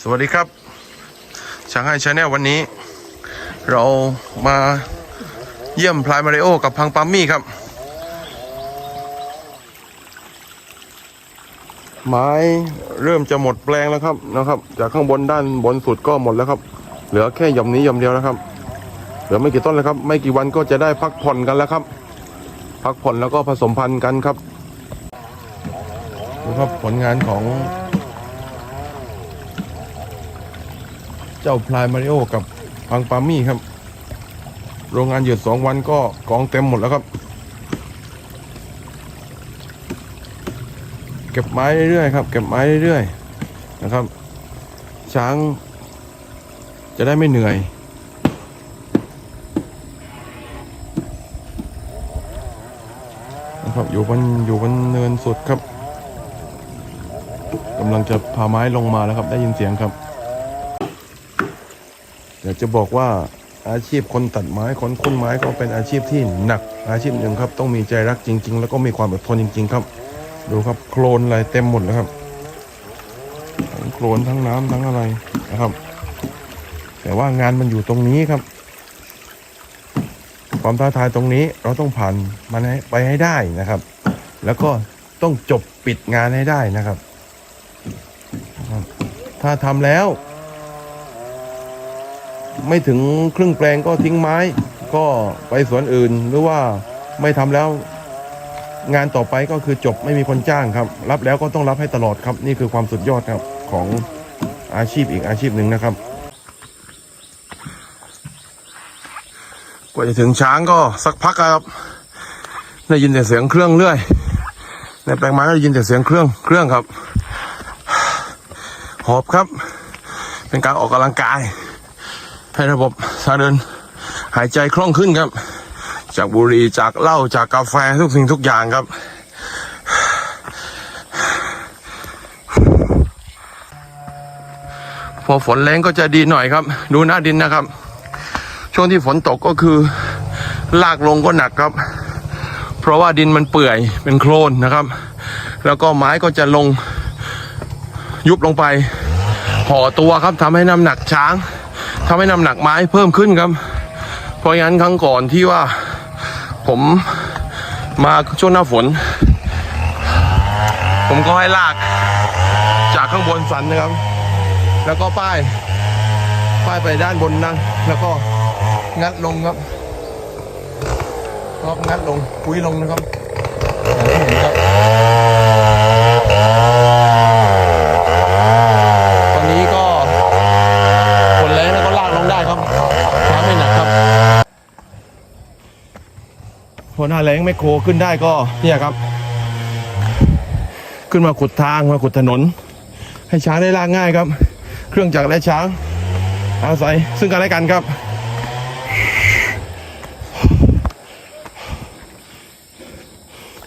สวัสดีครับช้างให้ชาแนลวันนี้ เรามาเยี่ยมพลายมาริโอกับพังปามมี่ครับ ไม้เริ่มจะหมดแปลงแล้วครับนะครับ จากข้างบนด้านบนสุดก็หมดแล้วครับ เหลือแค่หย่อมนี้หย่อมเดียวนะครับเหลือไม่กี่ต้นแล้วครับ ไม่กี่วันก็จะได้พักผ่อนกันแล้วครับ พักผ่อนแล้วก็ผสมพันธุ์กันครับดูครับผลงานของ เจ้าพลายมาริโอกับพังปามี่ครับ โรงงานหยุดสองวันก็กองเต็มหมดแล้วครับ เก็บไม้เรื่อยๆครับ เก็บไม้เรื่อยๆนะครับ ช้างจะได้ไม่เหนื่อยนะครับอยู่บนอยู่บนเนินสุดครับกำลังจะพาไม้ลงมาแล้วครับ ได้ยินเสียงครับ อยากจะบอกว่าอาชีพคนตัดไม้คนคุ้นไม้ก็เป็นอาชีพที่หนักอาชีพหนึ่งครับ ต้องมีใจรักจริง ๆ แล้วก็มีความอดทนจริง ๆ ครับ ดูครับโคลนอะไรเต็มหมดเลยครับทั้งโคลนทั้งน้ำทั้งอะไรนะครับ แต่ว่างานมันอยู่ตรงนี้ครับ ความท้าทายตรงนี้เราต้องผ่านมันให้ไปให้ได้นะครับ แล้วก็ต้องจบปิดงานให้ได้นะครับนะครับถ้าทำแล้ว ไม่ถึงครึ่งแปลงก็ทิ้งไม้ ก็ไปสวนอื่น หรือว่าไม่ทำแล้ว งานต่อไปก็คือจบไม่มีคนจ้างครับ รับแล้วก็ต้องรับให้ตลอดครับ นี่คือความสุดยอดครับของอาชีพอีกอาชีพหนึ่งนะครับ กว่าจะถึงช้างก็สักพักครับ ได้ยินแต่เสียงเครื่องเรื่อย ในแปลงไม้ก็ได้ยินแต่เสียงเครื่องเครื่องครับ หอบครับ เป็นการออกกำลังกาย ให้ระบบทางเดินหายใจคล่องขึ้นครับ จากบุหรี่จากเหล้าจากกาแฟทุกสิ่งทุกอย่างครับ พอฝนแรงก็จะดีหน่อยครับ ดูหน้าดินนะครับ ช่วงที่ฝนตกก็คือ ลากลงก็หนักครับ เพราะว่าดินมันเปื่อยเป็นโคลนนะครับ แล้วก็ไม้ก็จะลงยุบลงไปห่อตัวครับทำให้น้ำหนักช้าง ทำให้น้ำหนักไม้เพิ่มขึ้นครับ เพราะงั้นครั้งก่อนที่ว่าผมมาช่วงหน้าฝน ผมก็ให้ลากจากข้างบนสันนะครับ แล้วก็ป้าย ป้ายไปด้านบนนั่งแล้วก็งัดลงครับรับงัดลงปุ้ยลงนะครับอย่างที่เห็นครับ ตอนนี้ก็ฝนแรงแล้วก็ลากลงได้ครับน้ำไม่หนักครับพอ หน้าแรงไม่โครขึ้นได้ก็เนี่ยครับ ขึ้นมาขุดทางมาขุดถนน ให้ช้างได้ลากง่ายครับ เครื่องจักรและช้าง อาศัยซึ่งกันและกันครับ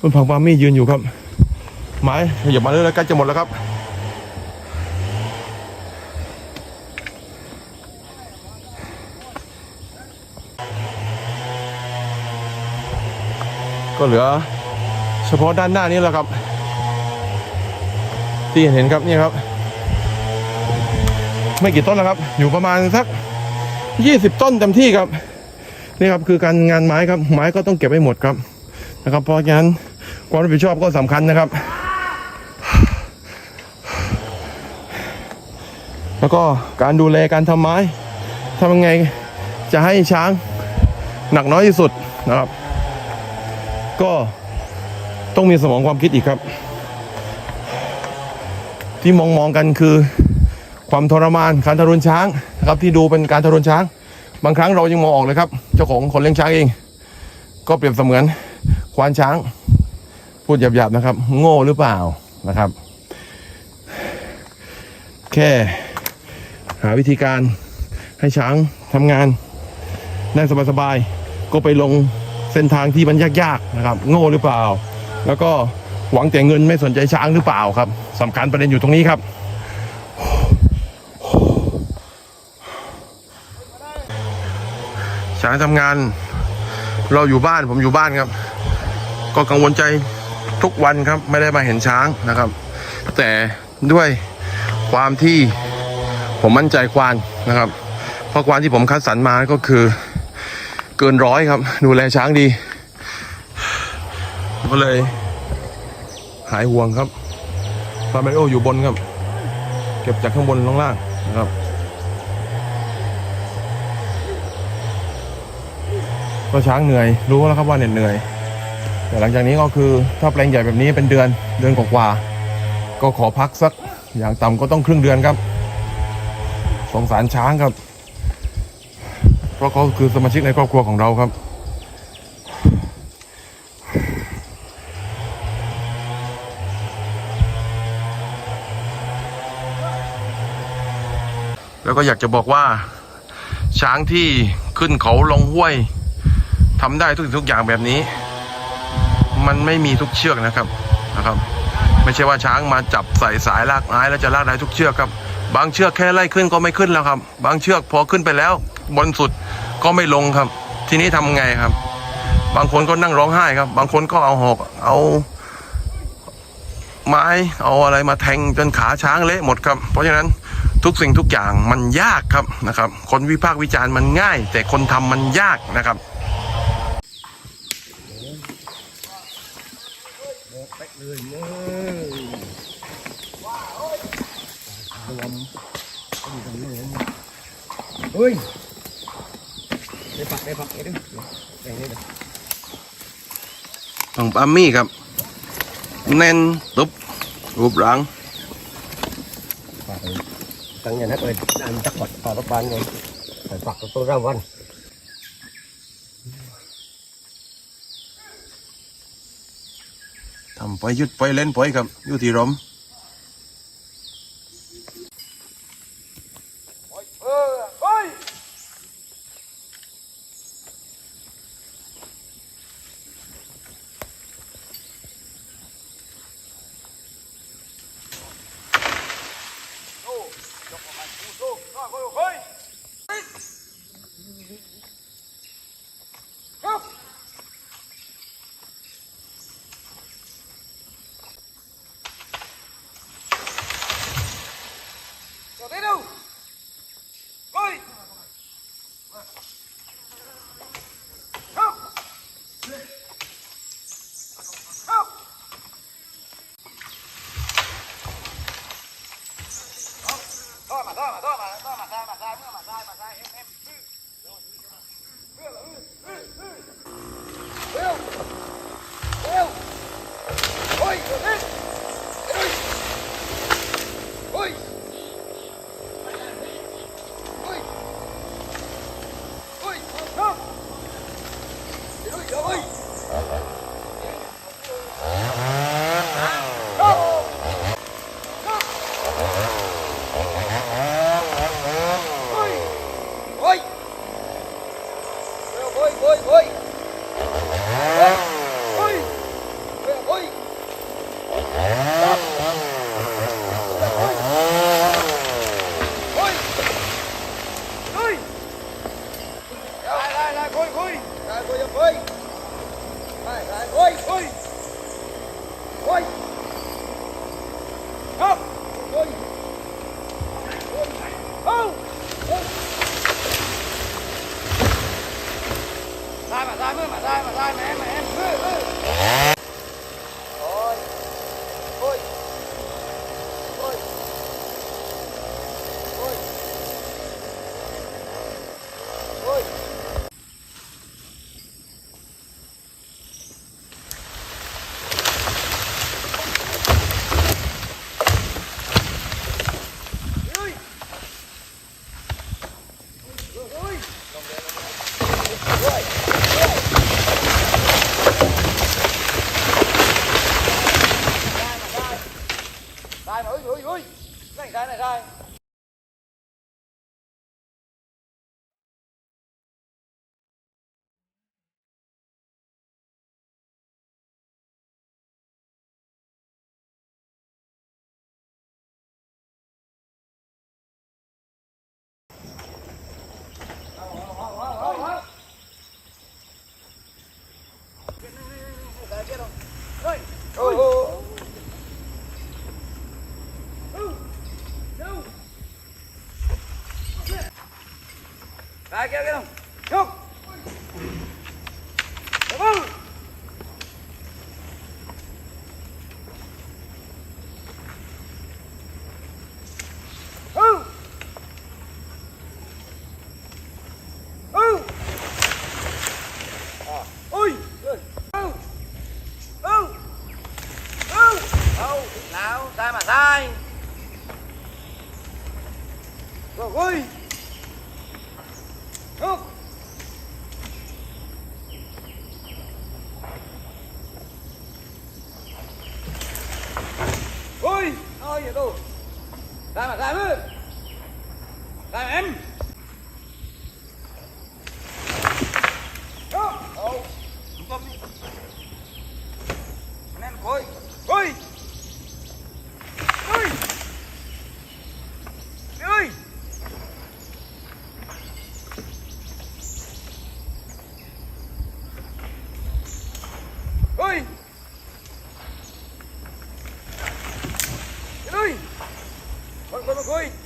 คุณผังปามี่ยืนอยู่ครับ ไม้ขยับมาเรื่อยๆใกล้จะหมดแล้วครับ ก็เหลือเฉพาะด้านหน้านี้แหละครับ ที่เห็นครับนี่ครับ ไม่กี่ต้นแล้วครับ อยู่ประมาณสักยี่สิบต้นเต็มที่ครับนี่ครับคือการงานไม้ครับไม้ก็ต้องเก็บให้หมดครับนะครับ เพราะฉะนั้นความรับผิดชอบก็สำคัญนะครับ แล้วก็การดูแลการทำไม้ทำยังไงจะให้ช้างหนักน้อยที่สุดนะครับ ก็ต้องมีสมองความคิดอีกครับ ที่มองมองๆกันคือความทรมานการทารุณช้างนะครับที่ดูเป็นการทารุณช้าง บางครั้งเรายังมองออกเลยครับ เจ้าของคนเลี้ยงช้างเอง ก็เปรียบเสมือนควานช้าง พูดหยาบๆนะครับ โง่หรือเปล่านะครับ แค่หาวิธีการให้ช้างทำงานได้สบายๆก็ไปลง เส้นทางที่มันยากๆนะครับ โง่หรือเปล่า แล้วก็หวังแต่เงินไม่สนใจช้างหรือเปล่าครับสำคัญประเด็นอยู่ตรงนี้ครับ ช้างทำงาน เราอยู่บ้านผมอยู่บ้านครับ ก็กังวลใจทุกวันครับ ไม่ได้มาเห็นช้างนะครับ แต่ด้วยความที่ผมมั่นใจควานนะครับ เพราะควานที่ผมคัดสรรมาก็คือ เกินร้อยครับ ดูแลช้างดี ก็เลย หายห่วงครับฟาร์มโออยู่บนครับ เก็บจากข้างบนลงล่างนะครับ ก็ช้างเหนื่อยรู้แล้วครับว่าเหน็ดเหนื่อย แต่หลังจากนี้ก็คือถ้าแปลงใหญ่แบบนี้เป็นเดือนเดือนกว่าก็ขอพักสักอย่างต่ำก็ต้องครึ่งเดือนครับ สงสารช้างครับ ราะเขาคือสมาชิกในครอบครัวของเราครับ แล้วก็อยากจะบอกว่า ช้างที่ขึ้นเขาลงห้วยทำได้ทุกสิ่งทุกอย่างแบบนี้ มันไม่มีทุกเชือกนะครับนะครับไม่ใช่ว่าช้างมาจับใส่สายลากไม้แล้วจะลากได้ทุกเชือกครับ บางเชือกแค่ไล่ขึ้นก็ไม่ขึ้นแล้วครับ บางเชือกพอขึ้นไปแล้ว บนสุด ก็ไม่ลงครับ ทีนี้ทำไงครับ บางคนก็นั่งร้องไห้ครับ บางคนก็เอาหอกเอาไม้เอาอะไรมาแทงจนขาช้างเละหมดครับ เพราะฉะนั้นทุกสิ่งทุกอย่างมันยากครับนะครับ คนวิพากษ์วิจารณ์มันง่าย แต่คนทำมันยากนะครับเฮ้ย ได้ผักได้ผักไอ้ดึงไอ้นี่เด้อของปามี่ครับ แน่นตุบรูปร่างผักตั้งอย่างนั้นเลยอันจักปัดปลาตะปานเลยใส่ผักตัวร่างวันทำไปหยุดไปเล่นไปครับอยู่ที่รม ได้เฮ้ยเฮ้ยเฮ้ยได้ ได้ได้โอ้โห Back, go, get him. Go. đi đâu ra mà ra hơn Vamos, Rui!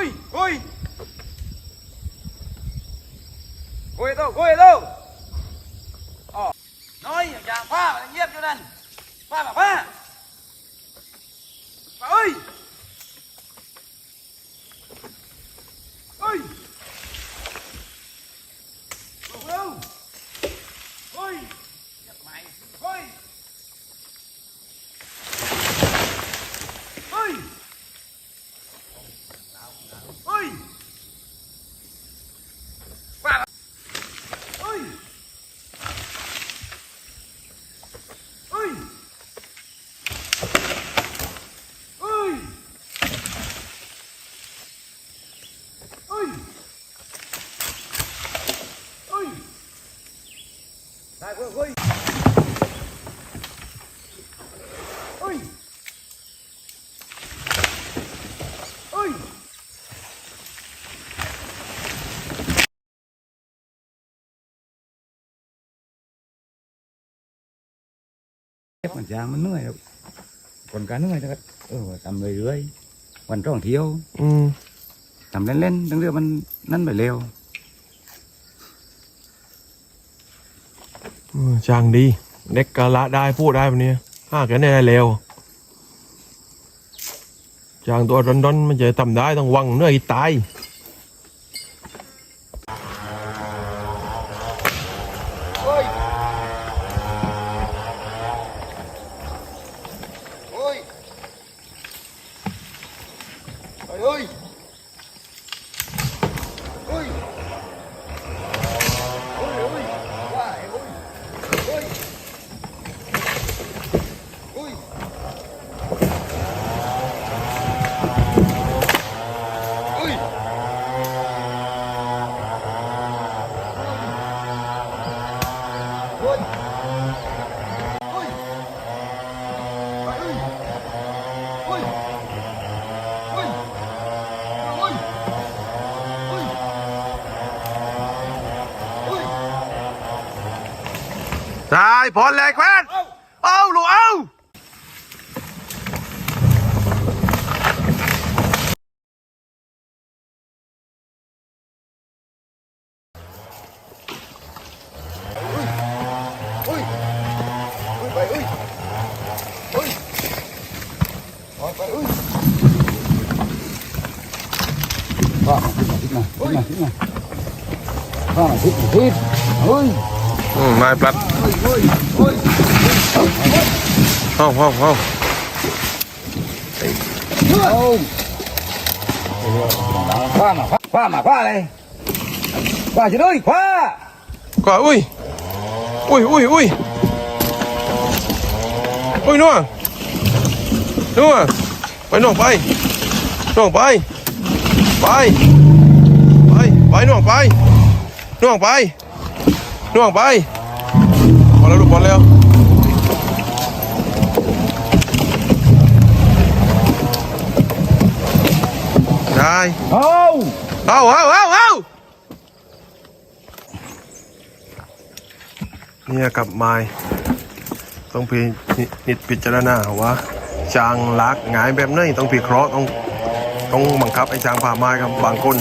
Ôi, ôi. Ôi đâu, ôi đâu. Ờ. Nói chàng pha mà nhiếp cho nên. Pha mà. Pha Chắc มัน giang มันเหนื่อยคนการเหนื่อยนะครับเออทำเรื่อยๆวันท่องเที่ยวอืมทำเล่นๆตั้งเรื่องมันนั่นไปเร็วเออจางดี เด็กกะละได้พูดได้แบบนี้ห้ากันได้เร็วจางตัวร้อนๆมันจะทำได้ต้องวังเหนื่อยตาย おい。 ตายพอแหลกแควนเอาลูกเอา Ôi! Ôi bà ơi! Ôi! Ôi bà ơi! พ่อมาทิศมาทิศมาทิศมาพ่อมาทิศมาทิศเฮ้ย อืมนายปลัด Ôi! Ôi! Ôi! เข้าเข้าเข้าคว้ามาคว้ามาคว้าอะไรคว้าจะด้วยคว้าก็อุ้ยอุ้ยอุ้ยอุ้ยอุ้ยนัวนู่นไปน่องไปน่องไปไปไปไปน่องไปน่องไปน่องไป พอแล้วลูกพอแล้วได้เอาเอาเอาเอาเอาเนี่ยกับไม้ต้องพินินิดพิจารณาว่าจางลักหงายแบบนี้ต้องพิเคราะห์ต้องต้องบังคับไอ้จางผ่าไม้ครับบางคน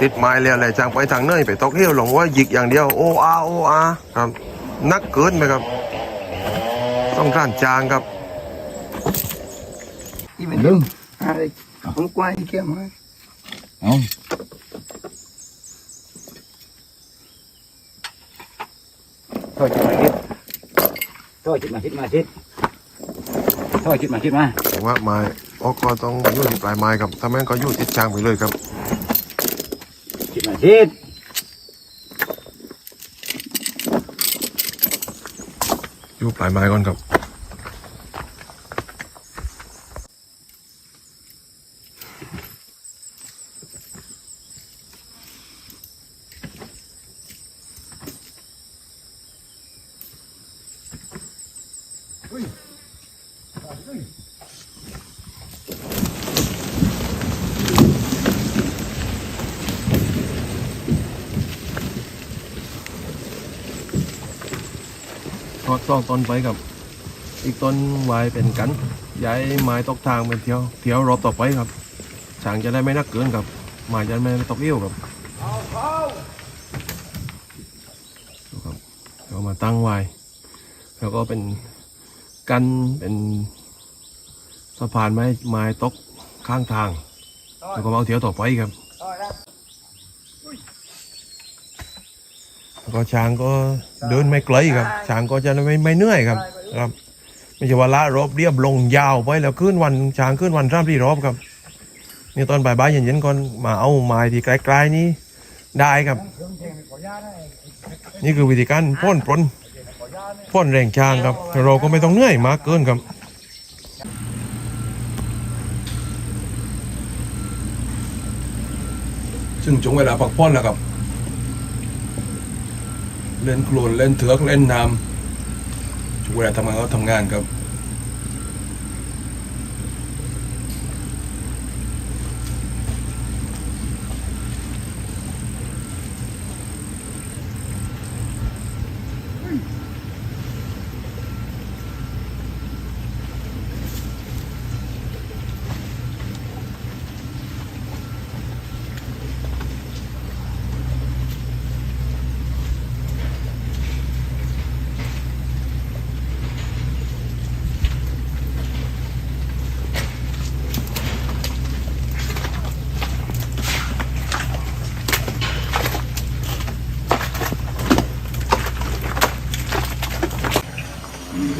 ติดไม้แล้วแหละจางไปทางเนื่อยไปตอกเหี้ยวหลงว่าหยิกอย่างเดียวโออาโออาครับ นักเกินไปครับ ต้องการจางครับดึงอะไรผมกวาดเกี่ยวมาเอา thôi chụp mà tiếp thôi chụp mà tiếp mà tiếp thôi chụp mà tiếp mà ผมว่าไม้ออกก็ต้องอยู่ที่ปลายไม้ครับถ้าแม่นก็อยู่ติดจางไปเลยครับ chụp mà tiếp อ รูปปลายไม้ก่อนครับท อดสองต้นไปกับ อีกต้นไว้เป็นกัน ย้ายไม้ตกทางเป็นเที่ยวเที่ยวรอบต่อไปครับช้างจะได้ไม่นักเกินครับไม้จะไม่ตกเอี้ยวครับครับเรามาตั้งไว้แล้วก็เป็นกันเป็นสะพานไม้ไม้ตกข้างทาง แล้วก็มาเอาเที่ยวต่อไปครับ แล้ว ก็ช้างก็เดินไม่ไกลครับ ช้างก็จะไม่ไม่เหนื่อยครับครับ ไม่ใช่ว่าละรอบเรียบลงยาวไปแล้วขึ้นวันช้างขึ้นวันร่ำที่รอบครับนี่ตอนบ่ายๆเย็นๆก่อนมาเอาไม้ที่ไกลๆนี้ได้ครับ นี่คือวิธีการพ่นปลนพ่นแรงช้างครับ เราก็ไม่ต้องเหนื่อยมากเกินครับซึ่งจงเวลาพักผ่อนแล้วครับ เล่นโคลนเล่นเถือกเล่นน้ำช่วงเวลาทำงานก็ทำงานครับ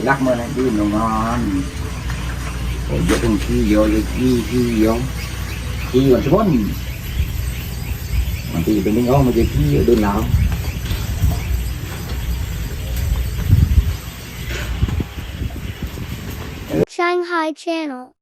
lắc mà lại đi nó ngon. Rồi giật con kia vô vô kia kia vô. Kia còn số mình mà thì tụi mình ngon mà giờ kia đường nào. Shanghai Channel.